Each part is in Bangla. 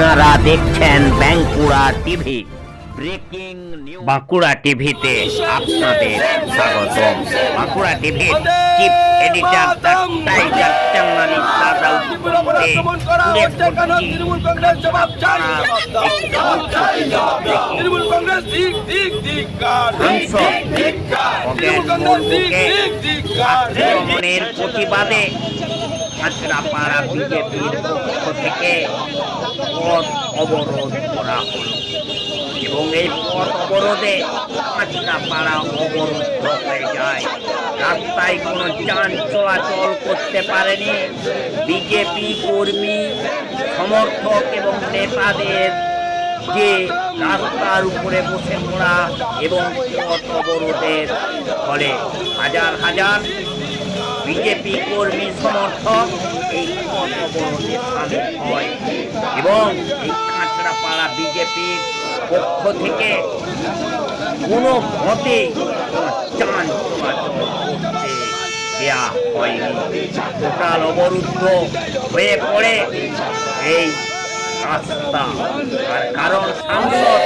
আপনারা দেখছেন Bankura TV breaking news Bankura টিভিতে আপনাদের স্বাগতম বাঁকুড়া টিভির চিফ এডিটর টাইগার চান্নানি দাদা আক্রমণ করা হচ্ছে কেন তৃণমূল কংগ্রেস জবাব চাই তৃণমূল কংগ্রেস দিক দিক দিক তৃণমূল কংগ্রেস দিক দিক দিক প্রতিবাদে আচরাপাড়া বিজেপির পক্ষ থেকে পথ অবরোধ করা হলো এবং এই পথ অবরোধে আচরাপাড়া অবরুদ্ধ হয়ে যায় রাস্তায় কোনো যান চলাচল করতে পারেনি বিজেপি কর্মী সমর্থক এবং নেতাদের যে রাস্তার উপরে বসে পড়া এবং পথ অবরোধের ফলে হাজার হাজার বিজেপি কর্মী সমর্থক, এই অবরোধে সামিল হয়। এবং এই কাঁচরাপাড়া বিজেপির পক্ষ থেকে কোনো মতে চান দেয়া হয়নি। টোটাল অবরুদ্ধ হয়ে পড়ে এই রাস্তা। আর কারণ সাংসদ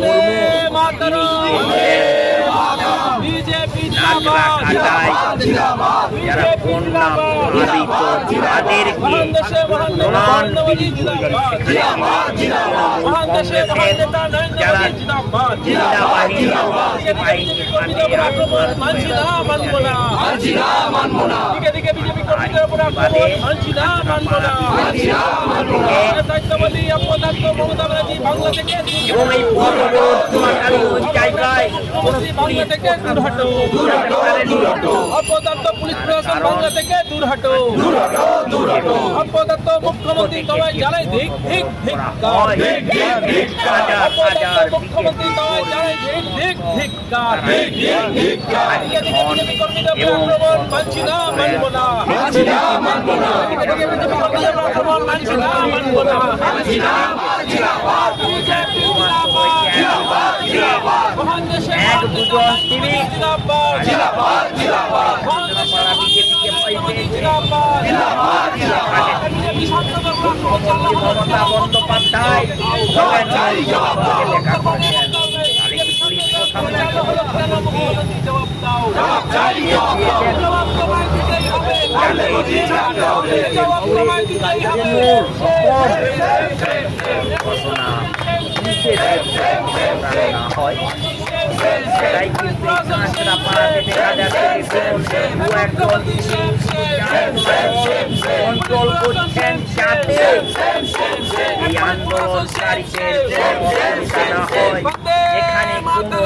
মুর্মু গিয়েছিলেন বিজেপি নাগরা যারা বন্যা প্রভাবিত তাদেরকে কংগ্রেসের যারা জিন্দা বাহিনী বাহিনীর পাঠিয়ে আক্রমণ। মানছি না মানবো না। দিকে দিকে বিজেপি কর্মীদের উপর বাদে আক্রমণ মানছি না মানবো না। দায়িত্ববাদী অপদার্থ মমতা ব্যানার্জি বাংলা থেকে এবং এই ওই জায়গায় কোনো বাংলা অপদার্থ পুলিশ প্রশাসন বাংলা থেকে দূর হটো অপদার্থ মুখ্যমন্ত্রী তোমায় জানাই ধিক ধিক ধিক মুখ্যমন্ত্রী তোমায় জানাই ধিক ধিক ধিক আক্রমণ মানছি না মানবো না। দিকে দিকে বিজেপি কর্মীদের আক্রমণ মানছি না মানবো না। বিজেপি জিন্দাবাদ মহান দেশে এক দুজন তিনি জিন্দাবাদ মহান দেশে পাড়া বিজেপিকে পাইতে জিন্দাবাদ উপর আক্রমণ চালানো মমতা বন্দ্যোপাধ্যায় খগেন মুর্মুকে দেখা করেছেন তারিখ পুলিশ প্রধানমন্ত্রী ঘটনা পুলিশের ক্ষেত্রে না হয় সেটাই কিন্তু এই কাঁচরা পাড়াতে দেখা যাচ্ছে বিভিন্ন দু একজন কন্ট্রোল করছেন যাতে এই আন্দোলনকারীদের না হয় এখানে কোনো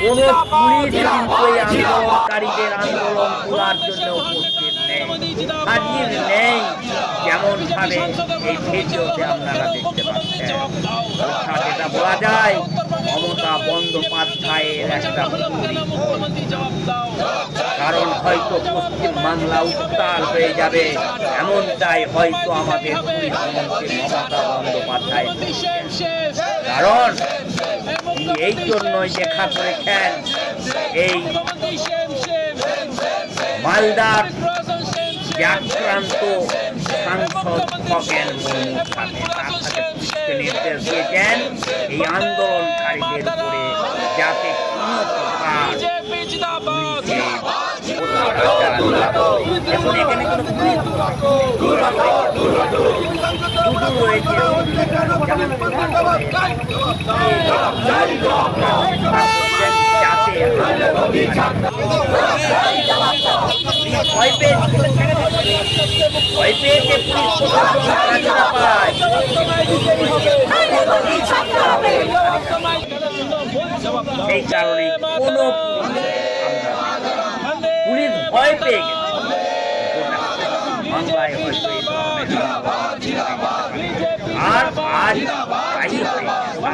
কোনো পুলিশ কিন্তু এই আন্দোলনকারীদের আন্দোলন তোলার জন্য উপস্থিত নেই যেমন ভাবে এই ভিডিওতে আপনারা দেখতে পাচ্ছেন এটা বলা যায় মমতা বন্দ্যোপাধ্যায়ের একটা কারণ হয়তো পশ্চিম বাংলা উত্তাল হয়ে যাবে এমনটাই হয়তো আমাদের মমতা বন্দ্যোপাধ্যায় কারণ এই জন্যই দেখা করেছেন এই মালদার আক্রান্ত সাংসদ খগেন মুর্মুর সাথে তার সাথে নির্দেশ দিয়েছেন এই আন্দোলনকারীদের উপরে যাতে কোনো প্রকার এখন এখানে কোনো যাতে ভয় পেয়ে পেয়েছে পুলিশ প্রশাসন কাজটা পায় সেই কারণে কোনো পুলিশ ভয় পেয়ে গেছে। বাংলায় হয়তো আর আজ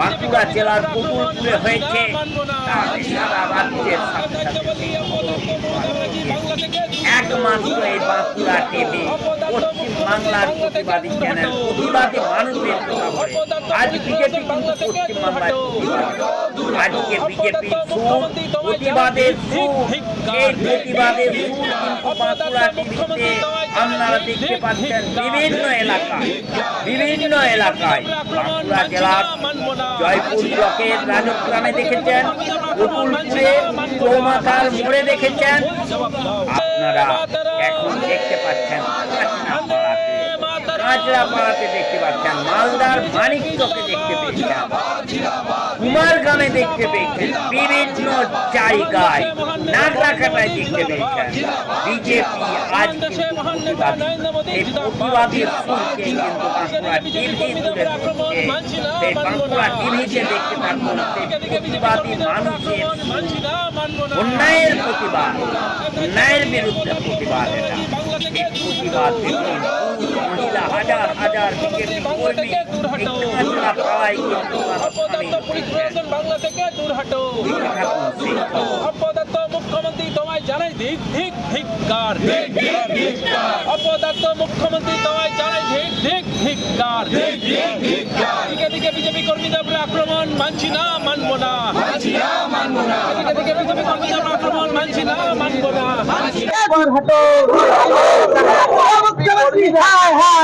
বাঁকুড়া জেলার পুতুলপুরে হয়েছে একমাত্র এই বাঁকুড়া টিভি পশ্চিম বাংলার প্রতিবাদী চ্যানেল প্রতিবাদী মানুষের কথা বলে আজ বিজেপি কিন্তু পশ্চিম প্রতিবাদী। আজকে বিজেপি সুর প্রতিবাদের সুর এই প্রতিবাদের সুর কিন্তু বাঁকুড়া টিভিতে আপনারা দেখতে পাচ্ছেন বিভিন্ন এলাকায় বিভিন্ন এলাকায় বাঁকুড়া জেলার জয়পুর ব্লকের রাজগ্রামে দেখেছেন গোকুলপুরে চৌমাথার মোড়ে দেখেছেন। আপনারা এখন দেখতে পাচ্ছেন। কাঁচরাপাড়াতে দেখতে পাচ্ছেন, মালদার মানিকচকে দেখতে পেয়েছেন কুমারগ্রামে দেখতে পেয়েছেন বিভিন্ন জায়গায় নাগরাকাটায় দেখতে পেয়েছেন। বিজেপি আজ দেখতে থাকুন অন্যায়ের প্রতিবাদ, অন্যায়ের বিরুদ্ধে প্রতিবাদ এটা। প্রতিবাদ হাজার হাজার বিজেপি কর্মী হয়েছেন। বাংলা থেকে দূর হাটো। দেখতে থাকুন সেই খবর। অপদত্ত মুখ্যমন্ত্রী তোমায় জানাই ধিক ধিক ধিক্কার অপদত্ত মুখ্যমন্ত্রী তোমায় জানাই ধিক ধিক ধিক্কার দিকে দিকে বিজেপি কর্মীদের উপরে আক্রমণ মানছি না মানবো না। দিকে দিকে বিজেপি কর্মীদের উপরে আক্রমণ মানছি না মানবো না। মুখ্যমন্ত্রী হায় হায়।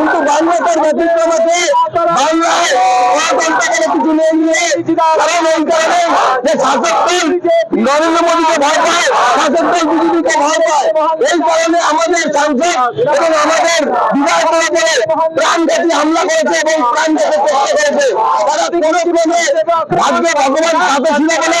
কিন্তু বাংলাদেশের ব্যতিক্রম আছে। এই কারণে আমাদের সাংসদ আমাদের বিধায়কের উপরে প্রাণঘাতী করেছে এবং প্রাণ যেতে চেষ্টা করেছে। তারা কোনো জীবনে ভাগ্যে ভগবান বলে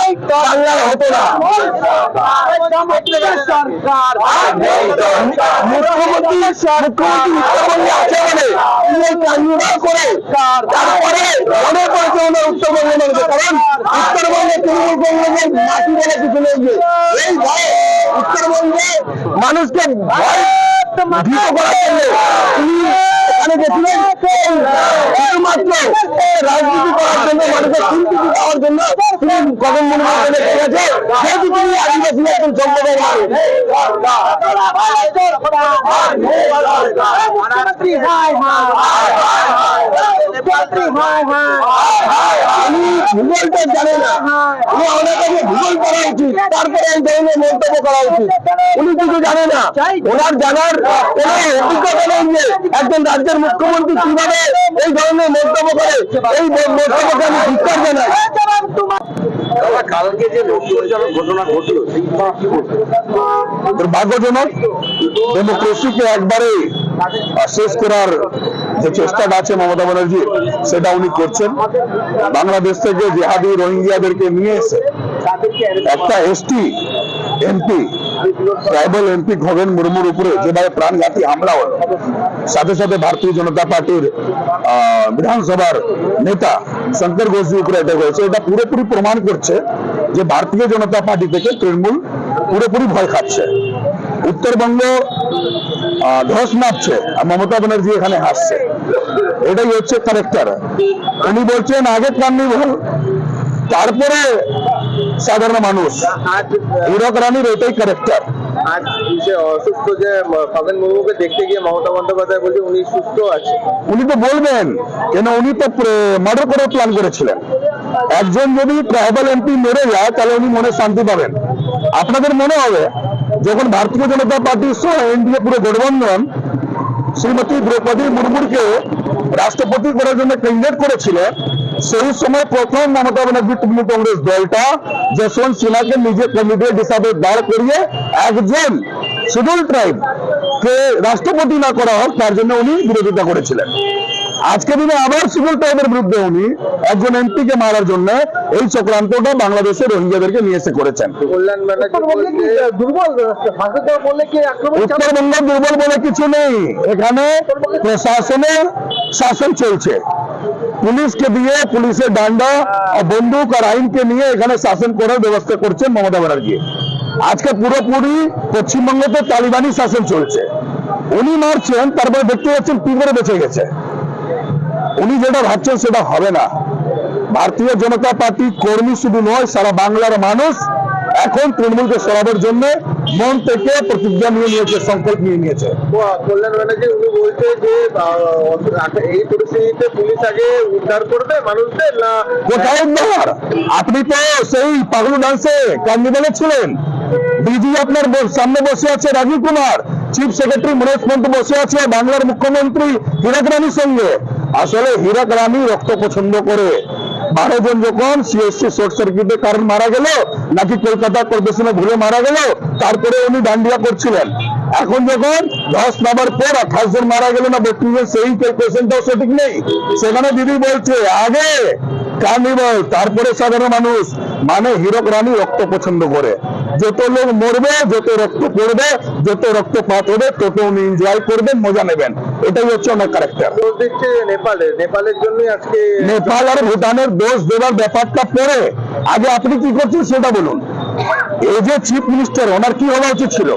বাংলার হতো না। মুখ্যমন্ত্রী মুখ্যমন্ত্রী উত্তরবঙ্গে আছে বলে তিনি করে। তারপরে মনে করেছে ওনার উত্তরবঙ্গে মানুষের কারণ উত্তরবঙ্গে তৃণমূল কংগ্রেসের মাটি বলে কিছু নেই। এই ভয়ে উত্তরবঙ্গে মানুষকে ভয় করার জন্য এখানে গেছিলেন শুধুমাত্র রাজনীতি করার জন্য, মানুষের চিন্তিত দেওয়ার জন্য তিনি গগন মুর্মুকে দেখতে গেছে। যেহেতু তিনি আদিবাসী একজন হায় উনি ভূগোলটা জানে না। উনি ভূগোল করা উচিত। তারপরে এই ধরনের মন্তব্য করা উচিত। উনি কিছু জানে না। ওনার জানার কোনো অভিজ্ঞতা নেই যে একজন রাজ্যের মুখ্যমন্ত্রী কীভাবে এই ধরনের মন্তব্য করে, এই মন্তব্যকে আমি কালকে যে ঘটনা দুর্ভাগ্যজনক ডেমোক্রেসিকে একবারে শেষ করার যে চেষ্টাটা আছে মমতা ব্যানার্জি, সেটা উনি করছেন। বাংলাদেশ থেকে জেহাদি রোহিঙ্গিয়াদেরকে নিয়ে এসে একটা ST, MP tribal MP Khagen মুর্মুর উপরে যেভাবে প্রাণঘাতী হামলা হলো। সাথে সাথে ভারতীয় জনতা পার্টির বিধানসভার নেতা শঙ্কর ঘোষের উপরে এটা হয়েছে। এটা পুরোপুরি প্রমাণ করছে যে ভারতীয় জনতা পার্টি থেকে তৃণমূল পুরোপুরি ভয় খাচ্ছে। উত্তরবঙ্গ ধস নামছে আর মমতা ব্যানার্জি এখানে হাসছে। এটাই হচ্ছে ক্যারেক্টার উনি বলছেন, আগে কার্নিভল, তারপরে সাধারণ মানুষ। আজ হীরক রানীর এটাই ক্যারেক্টার আজ সে অসুস্থ যে খগেন মুর্মুকে দেখতে গিয়ে মমতা বন্দ্যোপাধ্যায় বলছে উনি সুস্থ আছে। উনি তো বলবেন কেন উনি তো মার্ডার করে প্ল্যান করেছিলেন। একজন যদি ট্রাইবাল এমপি মেরে যায় তাহলে উনি মনে শান্তি পাবেন। আপনাদের মনে হবে যখন ভারতীয় জনতা পার্টির সহ এনডিএ পুরো গঠবন্ধন শ্রীমতী দ্রৌপদী মুর্মুরকে রাষ্ট্রপতি করার জন্য ক্যান্ডিডেট করেছিলেন সেই সময় প্রথম মমতা ব্যানার্জি তৃণমূল কংগ্রেস দলটা যশবন্ত সিনহাকে নিজে ক্যান্ডিডেট হিসাবে দাঁড় করিয়ে একজন শিডিউল ট্রাইব কে রাষ্ট্রপতি না করা হোক তার জন্য উনি বিরোধিতা করেছিলেন। আজকে দিনে আবার শিডিউল ট্রাইবের বিরুদ্ধে উনি একজন এমপি কে মারার জন্য এই চক্রান্তটা বাংলাদেশের রোহিঙ্গাদেরকে নিয়ে এসে করেছেন। উত্তরবঙ্গ দুর্বল বলে কিছু নেই। এখানে প্রশাসনের শাসন চলছে। পুলিশকে দিয়ে, পুলিশের ডান্ডা বন্দুক আর আইনকে নিয়ে এখানে শাসন করার ব্যবস্থা করছেন মমতা ব্যানার্জি। আজকে পুরোপুরি পশ্চিমবঙ্গতে তালিবানি শাসন চলছে। উনি মারছেন, তারপরে দেখতে পাচ্ছেন কি করে বেঁচে গেছে। উনি যেটা ভাবছেন সেটা হবে না। ভারতীয় জনতা পার্টি কর্মী শুধু নয়, সারা বাংলার মানুষ এখন তৃণমূলকে সরাবার জন্য মন থেকে প্রতিজ্ঞা নিয়ে নিয়েছে সংকল্প নিয়ে নিয়েছে। কল্যাণ ব্যানার্জি উনি বলছে যে এই পরিস্থিতিতে পুলিশ আগে উদ্ধার করবে মানুষদের না? কোথায় উদ্ধার আপনি তো সেই পাগলু ডান্সে কার্নিভেলে ছিলেন। ডিজি আপনার সামনে বসে আছে রাজীব কুমার চিফ সেক্রেটারি মনোজ পন্ত বসে আছে বাংলার মুখ্যমন্ত্রী হীরক রানীর সঙ্গে। আসলে হীরক রানী রক্ত পছন্দ করে। বারো জন যখন সিএসসি শর্ট সার্কিটে কারণ মারা গেল, নাকি কলকাতা কর্পোরেশনে ঘুরে মারা গেল, তারপরে উনি ডান্ডিয়া করছিলেন। এখন যখন ধস নামার পর আঠাশ জন মারা গেল না বত্রিশ সেই ক্যালকুলেশনটাও সঠিক নেই। সেখানে দিদি বলছে, আগে কার্নিভাল তারপরে সাধারণ মানুষ মানে হীরক রানী রক্ত পছন্দ করে। যত লোক মরবে, যত রক্ত পড়বে, যত রক্তপাত হবে, তত উনি এনজয় করবেন, মজা নেবেন। এটাই হচ্ছে ওনার ক্যারেক্টার দোষ দিচ্ছে নেপালে। নেপালের জন্যই আজকে নেপাল আর ভুটানের দোষ দেওয়ার ব্যাপারটা পরে। আগে আপনি কি করছেন সেটা বলুন। এই যে চিফ মিনিস্টার ওনার কি হওয়া উচিত ছিল?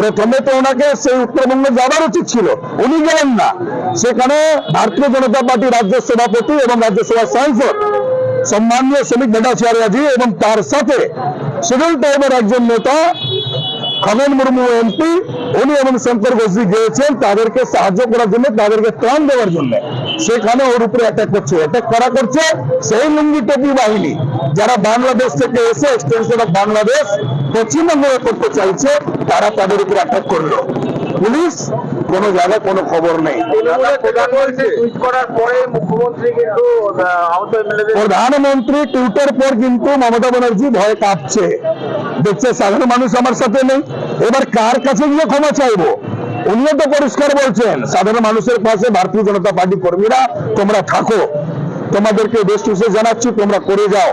প্রথমে তো ওনাকে সেই উত্তরবঙ্গে যাবার উচিত ছিল। উনি গেলেন না। সেখানে ভারতীয় জনতা পার্টি রাজ্য সভাপতি এবং রাজ্যসভার সাংসদ সম্মানীয় শ্রমিক ভট্টাচার্যজি এবং তার সাথে শিডিউল টাইপের একজন নেতা খগেন মুর্মু এমপি উনি এবং শঙ্কর ঘোষজি গিয়েছেন তাদেরকে সাহায্য করার জন্য, তাদেরকে ত্রাণ দেওয়ার জন্য। সেখানে ওর উপরে অ্যাটাক করছে। অ্যাটাক করা করছে সেই লুঙ্গি টপি বাহিনী। যারা বাংলাদেশ থেকে এসে এক্সটেনশন অফ বাংলাদেশ পশ্চিমবঙ্গে করতে চাইছে, তারা তাদের উপরে অ্যাটাক করল। পুলিশ? কোনো জায়গায় কোনো খবর নেই। প্রধানমন্ত্রী টুইটার পর কিন্তু মমতা ব্যানার্জি ভয় কাঁপছে। দেখছে সাধারণ মানুষ আমার সাথে নেই। এবার কার কাছে গিয়ে ক্ষমা চাইব? উনিও তো পরিষ্কার বলছেন সাধারণ মানুষের পাশে ভারতীয় জনতা পার্টি কর্মীরা তোমরা থাকো। তোমাদেরকে বেশ জানাচ্ছি তোমরা করে যাও।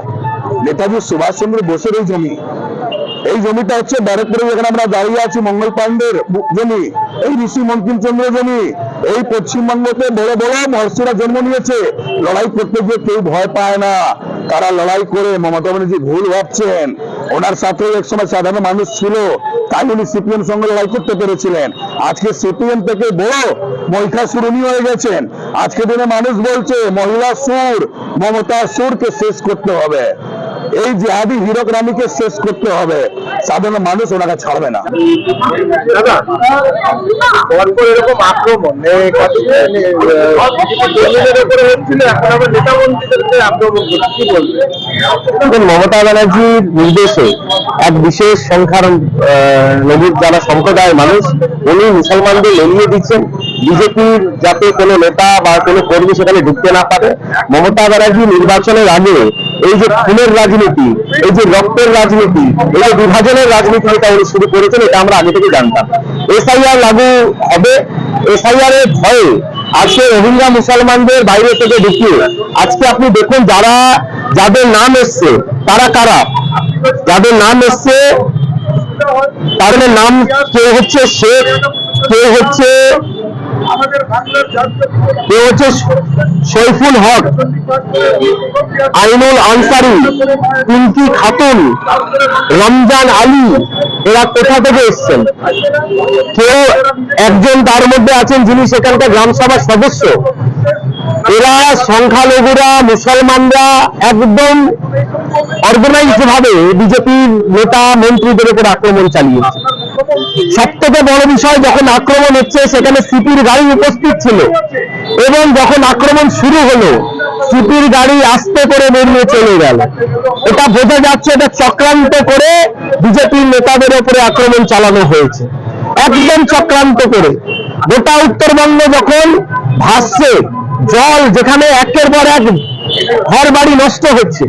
নেতাজি সুভাষচন্দ্র বোসের এই জমি। এই জমিটা হচ্ছে ব্যারাকপুরে যেখানে আমরা দাঁড়িয়ে আছি, মঙ্গল পাণ্ডের জমি। এই ঋষি বঙ্কিমচন্দ্র জমি। এই পশ্চিমবঙ্গতে বড় বড় মহর্ষিরা জন্ম নিয়েছে। লড়াই করতে গিয়ে কেউ ভয় পায় না। তারা লড়াই করে মমতা ব্যানার্জি ভুল ভাবছেন। ওনার সাথে একসময় সাধারণ মানুষ ছিল। তাই উনি সিপিএম সঙ্গে লড়াই করতে পেরেছিলেন। আজকে সিপিএম থেকে বড় মহিষাসুর উনি হয়ে গেছেন। আজকে দিনে মানুষ বলছে, মহিলা সুর, মমতা সুরকে শেষ করতে হবে। এই জিহাদি হীরক রানীকে শেষ করতে হবে সাধারণ মানুষ ওনাকে ছাড়বে না। এরকম আক্রমণ মমতা ব্যানার্জির নির্দেশে এক বিশেষ সংখ্যার আহ, লঘু যারা সম্প্রদায়ের মানুষ উনি মুসলমানদের লড়িয়ে দিচ্ছেন। বিজেপির যাতে কোনো নেতা বা কোনো কর্মী সেখানে ঢুকতে না পারে। মমতা ব্যানার্জি নির্বাচনের আগে এই যে খুনের রাজনীতি, এই যে রক্তের রাজনীতি, এই যে বিভাজনের রাজনীতি যেটা উনি শুরু করেছেন, এটা আমরা আগে থেকে জানতাম। এসআইআর লাগু হবে, এসআইআর এর ভয়ে আজকে রোহিঙ্গা মুসলমানদের বাইরে থেকে ঢুকিয়ে, আজকে আপনি দেখুন যারা, যাদের নাম এসছে, তারা কারা? যাদের নাম এসছে তাদের নাম কেউ হচ্ছে শেখ কেউ হচ্ছে কেউ হচ্ছে শৈফুল হক, আইনুল আনসারি, পিঙ্কি খাতুন, রমজান আলী, এরা কোথা থেকে এসছেন? কেউ একজন তার মধ্যে আছেন যিনি সেখানকার গ্রামসভার সদস্য। এরা সংখ্যালঘুরা, মুসলমানরা একদম অর্গানাইজড ভাবে বিজেপির নেতা, মন্ত্রীদের উপর আক্রমণ চালিয়েছে। সব থেকে বড় বিষয় যখন আক্রমণ হচ্ছে, সেখানে সিপির গাড়ি উপস্থিত ছিল। এবং যখন আক্রমণ শুরু হলো, সিপির গাড়ি আস্তে করে বেরিয়ে চলে গেল। এটা বোঝা যাচ্ছে এটা চক্রান্ত করে বিজেপির নেতাদের ওপরে আক্রমণ চালানো হয়েছে। একদম চক্রান্ত করে। গোটা উত্তরবঙ্গ যখন ভাসছে, জল যেখানে একের পর এক ঘর বাড়ি নষ্ট হচ্ছে।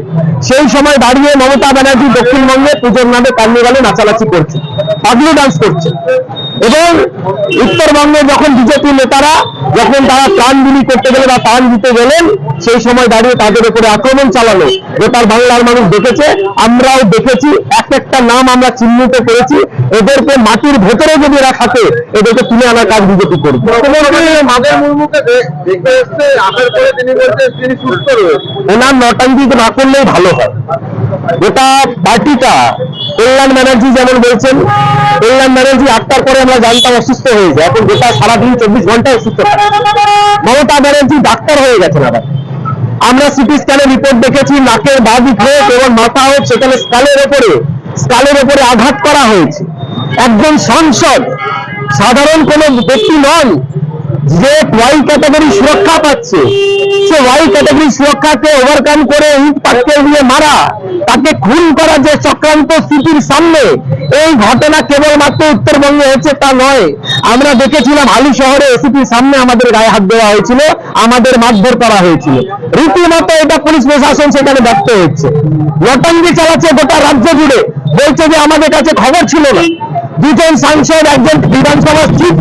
সেই সময় দাঁড়িয়ে মমতা ব্যানার্জি দক্ষিণবঙ্গে পুজোর নামে কার্নিভালে নাচানাচি করছে, পাগলু ডান্স করছে। এবং উত্তরবঙ্গে যখন বিজেপি নেতারা, যখন তারা প্রাণ বিলি করতে গেলে বা প্রাণ দিতে গেলেন, সেই সময় দাঁড়িয়ে তাদের উপরে আক্রমণ চালানো গোটার বাংলার মানুষ দেখেছে, আমরাও দেখেছি, এক একটা নাম আমরা চিহ্নিত করেছি এদেরকে মাটির ভেতরে যদি এরা থাকে এদেরকে তুলে আনার কাজ বিজেপি করবে। ওনার নটাঙ্কি না করলেই ভালো হয়। গোটা পার্টিটা কল্যাণ ব্যানার্জি যেমন বলছেন কল্যাণ ব্যানার্জি আটটার পরে আমরা জানতাম অসুস্থ হয়ে যায়। এখন গোটা সারাদিন চব্বিশ ঘণ্টা অসুস্থ। থাকে মমতা ব্যানার্জি ডাক্তার হয়ে গেছেন আবার। আমরা সিটি স্ক্যানের রিপোর্ট দেখেছি নাকের বাদিক হোক এবং মাথা হোক সেখানে স্কালের ওপরে স্কালের ওপরে আঘাত করা হয়েছে। একজন সাংসদ, সাধারণ কোনো ব্যক্তি নন, যে ওয়াই ক্যাটাগরি সুরক্ষা পাচ্ছে। সে ওয়াই ক্যাটাগরি সুরক্ষাকে ওভারকাম করে ইট পাকিয়ে দিয়ে মারা, তাকে খুন করা যে চক্রান্ত স্থিতির সামনে, এই ঘটনা কেবলমাত্র উত্তরবঙ্গে হয়েছে তা নয়। আমরা দেখেছিলাম আলু শহরে এসিপির সামনে আমাদের গায়ে হাত দেওয়া হয়েছিল, আমাদের মারধর করা হয়েছিল। রীতিমতো এটা পুলিশ প্রশাসন সেখানে ব্যক্ত হচ্ছে লটাঙ্গি চালাচ্ছে গোটা রাজ্য জুড়ে। বলছে যে আমাদের কাছে খবর ছিল না। দুজন সাংসদ, একজন বিধানসভার চিফ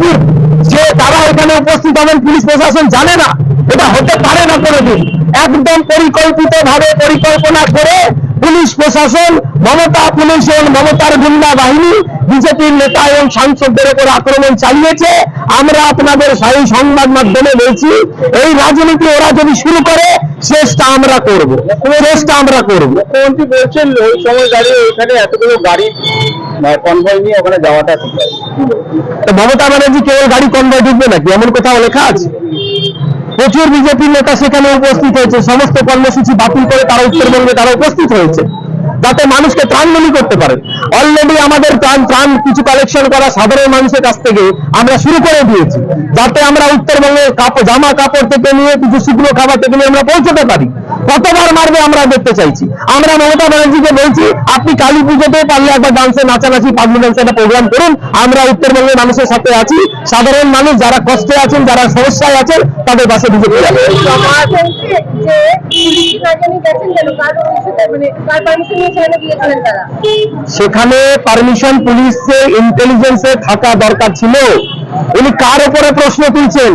যে তারা এখানে উপস্থিত হবেন, পুলিশ প্রশাসন জানে না। এটা হতে পারে না কোনোদিন। একদম পরিকল্পিত ভাবে পরিকল্পনা করে পুলিশ প্রশাসন, মমতা পুলিশ মমতার গুন্ডা বাহিনী বিজেপির নেতা এবং সাংসদদের উপর আক্রমণ চালিয়েছে। আমরা আপনাদের স্থায়ী সংবাদ মাধ্যমে বলছি এই রাজনীতি ওরা যদি শুরু করে শেষটা আমরা করব। শেষটা আমরা করব। মুখ্যমন্ত্রী বলছেন ওই সময় দাঁড়িয়ে ওইখানে এতগুলো গাড়ি কনভয় নিয়ে ওখানে যাওয়াটা মমতা ব্যানার্জি কেবল গাড়ি কনভয় ঢুকবে নাকি? এমন কোথাও লেখা আছে? প্রচুর বিজেপির নেতা সেখানে উপস্থিত হয়েছে। সমস্ত কর্মসূচি বাতিল করে তারা উত্তরবঙ্গে তারা উপস্থিত হয়েছে। যাতে মানুষকে ত্রাণমূলি করতে পারে। অলরেডি আমাদের ত্রাণ ত্রাণ কিছু কালেকশন করা সাধারণ মানুষের কাছ থেকে আমরা শুরু করে দিয়েছি। যাতে আমরা উত্তরবঙ্গের কাপড় জামা কাপড় থেকে নিয়ে কিছু শুকনো খাবার থেকে নিয়ে আমরা পৌঁছতে পারি। কতবার মারবে আমরা দেখতে চাইছি। আমরা মমতা ব্যানার্জিকে বলছি, আপনি কালী পুজোতে পারলে একবার ডান্সে নাচানাচি, পাগলু ডান্সে একটা প্রোগ্রাম করুন। আমরা উত্তরবঙ্গের মানুষের সাথে আছি। সাধারণ মানুষ যারা কষ্টে আছেন, যারা সমস্যায় আছেন, তাদের পাশে বিজেপি আছে পুলিশ সেখানে পারমিশন পুলিশের ইন্টেলিজেন্সে থাকা দরকার ছিল। উনি কার উপরে প্রশ্ন তুলছেন?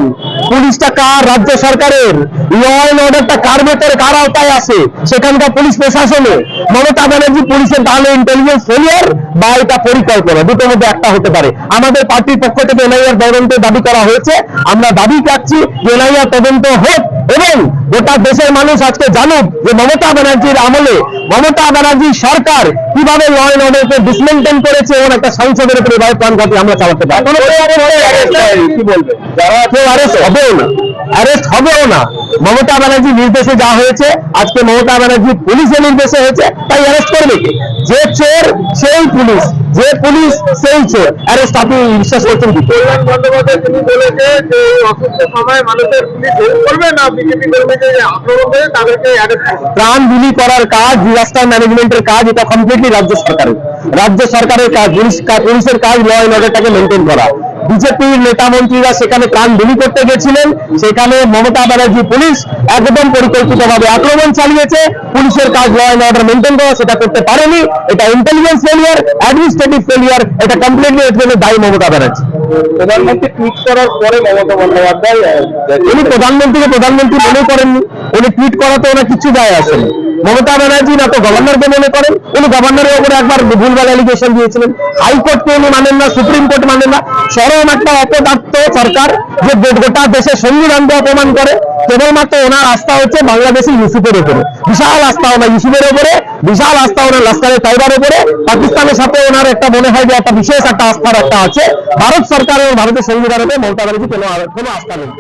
পুলিশটা কার? রাজ্য সরকারের? ল অ্যান্ড অর্ডারটা কার ভেতরে, কার আওতায় আসে সেখানকার পুলিশ প্রশাসনে। মমতা ব্যানার্জি পুলিশের তাহলে ইন্টেলিজেন্স ফেলিয়ার বা এটা পরিকল্পনা? দুটোর মধ্যে একটা হতে পারে। আমাদের পার্টির পক্ষ থেকে এনআইআর তদন্তের দাবি করা হয়েছে। আমরা দাবি রাখছি এনআইআর তদন্ত হোক। এবং গোটা দেশের মানুষ আজকে জানুক যে মমতা ব্যানার্জির আমলে মমতা ব্যানার্জি সরকার কীভাবে ল অ্যান্ড অর্ডারকে ডিসমেন্টেন করেছে এবং একটা সংসদের উপরে এভাবে প্রাণঘাতী আমরা চালাতে পারি। কি বলবে? অ্যারেস্ট হবেও না। মমতা ব্যানার্জি নির্দেশে যা হয়েছে, আজকে মমতা ব্যানার্জি পুলিশের নির্দেশে হয়েছে, তাই অ্যারেস্ট করবে যে চোর, সেই পুলিশ। যে পুলিশ সেই চোর অ্যারেস্ট আপনি বিশ্বাস করছেন কি? কল্যাণ বন্দ্যোপাধ্যায় তিনি বলেছে যে অসুস্থ সময় মানুষের পুলিশ হেল্প করবে না বিজেপি করবে যে আক্রমণ করে তাদেরকে প্রাণ বিলি করার কাজ ডিজাস্টার ম্যানেজমেন্টের কাজ এটা কমপ্লিটলি রাজ্য সরকারের। রাজ্য সরকারের কাজ পুলিশ পুলিশের কাজ ল অ্যান্ড অর্ডারটাকে মেনটেন করা। বিজেপির নেতা মন্ত্রীরা সেখানে প্রাণ বিলি করতে গেছিলেন। সেখানে মমতা ব্যানার্জি পুলিশ একদম পরিকল্পিতভাবে আক্রমণ চালিয়েছে। পুলিশের কাজ ল অ্যান্ড অর্ডার মেনটেন করা সেটা করতে পারেনি। এটা ইন্টেলিজেন্স ফেলিয়ার অ্যাডমিনিস্ট্রেটিভ ফেলিয়ার এটা কমপ্লিটলি এর জন্য দায়ী মমতা ব্যানার্জি। প্রধানমন্ত্রী টুইট করার পরে মমতা বন্দ্যোপাধ্যায় উনি প্রধানমন্ত্রীকে প্রধানমন্ত্রী মনে করেননি। উনি টুইট করাতে ওনার কিছু যায় আসেনি। মমতা ব্যানার্জি না তো গভর্নরকে মনে করেন? উনি গভর্নরের উপরে একবার ভুলভাল অ্যালিগেশন দিয়েছিলেন। হাইকোর্টকে উনি মানেন না, সুপ্রিম কোর্ট মানেন না। চরম একটা অপদার্থ সরকার যে গোটা দেশের সংবিধানকে অপমান করে, কেবলমাত্র ওনার আস্থা হচ্ছে বাংলাদেশের ইউসুফের উপরে। বিশাল আস্থা ওনার ইউসুফের উপরে, বিশাল আস্থা ওনার লস্করের তাইবার উপরে। পাকিস্তানের সাথে ওনার একটা মনে হয় যে একটা বিশেষ একটা আস্থার একটা আছে। ভারত সরকার এবং ভারতের সংবিধানের মমতা ব্যানার্জি কোনো কোনো আস্থা নেই।